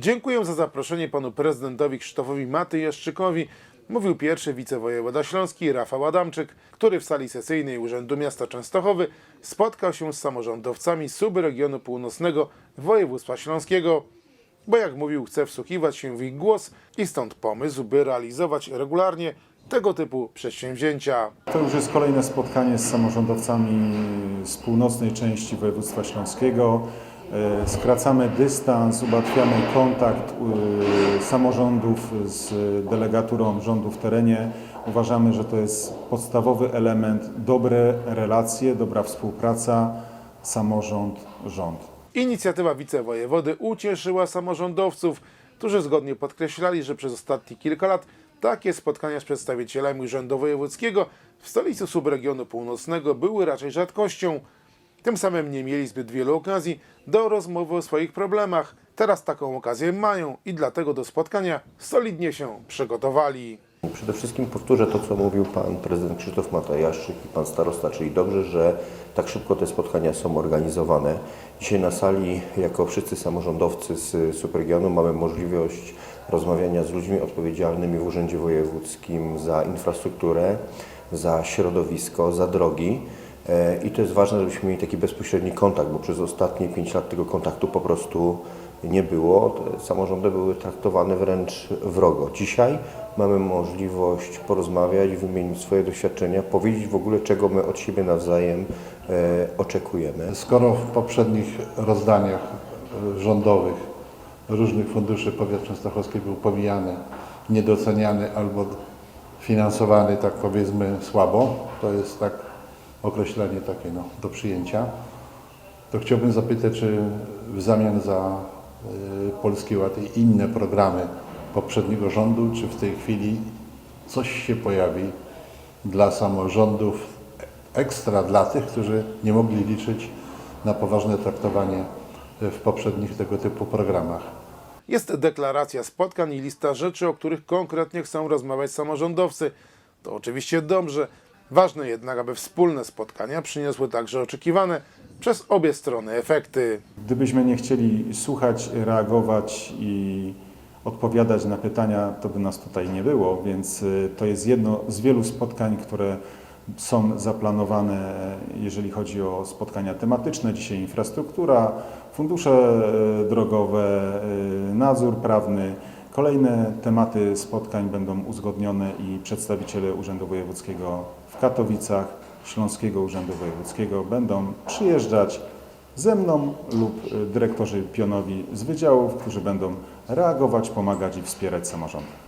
Dziękuję za zaproszenie panu prezydentowi Krzysztofowi Matyjaszczykowi, mówił pierwszy wicewojewoda śląski Rafał Adamczyk, który w sali sesyjnej Urzędu Miasta Częstochowy spotkał się z samorządowcami subregionu północnego województwa śląskiego. Bo jak mówił, chce wsłuchiwać się w ich głos i stąd pomysł, by realizować regularnie tego typu przedsięwzięcia. To już jest kolejne spotkanie z samorządowcami z północnej części województwa śląskiego. E, Skracamy dystans, ułatwiamy kontakt e, samorządów z delegaturą rządu w terenie. Uważamy, że to jest podstawowy element dobre relacje, dobra współpraca samorząd-rząd. Inicjatywa wicewojewody ucieszyła samorządowców, którzy zgodnie podkreślali, że przez ostatnie kilka lat takie spotkania z przedstawicielami Urzędu Wojewódzkiego w stolicy subregionu północnego były raczej rzadkością. Tym samym nie mieli zbyt wielu okazji do rozmowy o swoich problemach. Teraz taką okazję mają i dlatego do spotkania solidnie się przygotowali. Przede wszystkim powtórzę to, co mówił pan prezydent Krzysztof Matajaszczyk i pan starosta, czyli dobrze, że tak szybko te spotkania są organizowane. Dzisiaj na sali, jako wszyscy samorządowcy z subregionu, mamy możliwość rozmawiania z ludźmi odpowiedzialnymi w Urzędzie Wojewódzkim za infrastrukturę, za środowisko, za drogi. E, I to jest ważne, żebyśmy mieli taki bezpośredni kontakt, bo przez ostatnie 5 lat tego kontaktu po prostu nie było. Te samorządy były traktowane wręcz wrogo. Dzisiaj mamy możliwość porozmawiać, wymienić swoje doświadczenia, powiedzieć w ogóle, czego my od siebie nawzajem e, oczekujemy. Skoro w poprzednich rozdaniach e, rządowych różnych funduszy powiat częstochowski był pomijany, niedoceniany albo finansowany, tak powiedzmy, słabo, to jest tak określenie takie no, do przyjęcia, to chciałbym zapytać, czy w zamian za y, Polski Ład i inne programy poprzedniego rządu, czy w tej chwili coś się pojawi dla samorządów ekstra dla tych, którzy nie mogli liczyć na poważne traktowanie w poprzednich tego typu programach. Jest deklaracja spotkań i lista rzeczy, o których konkretnie chcą rozmawiać samorządowcy. To oczywiście dobrze. Ważne jednak, aby wspólne spotkania przyniosły także oczekiwane przez obie strony efekty. Gdybyśmy nie chcieli słuchać, reagować i odpowiadać na pytania, to by nas tutaj nie było, więc y, to jest jedno z wielu spotkań, które są zaplanowane, jeżeli chodzi o spotkania tematyczne. Dzisiaj infrastruktura, fundusze y, drogowe, y, nadzór prawny. Kolejne tematy spotkań będą uzgodnione i przedstawiciele Urzędu Wojewódzkiego w Katowicach, Śląskiego Urzędu Wojewódzkiego będą przyjeżdżać ze mną lub y, dyrektorzy pionowi z wydziałów, którzy będą reagować, pomagać i wspierać samorządy.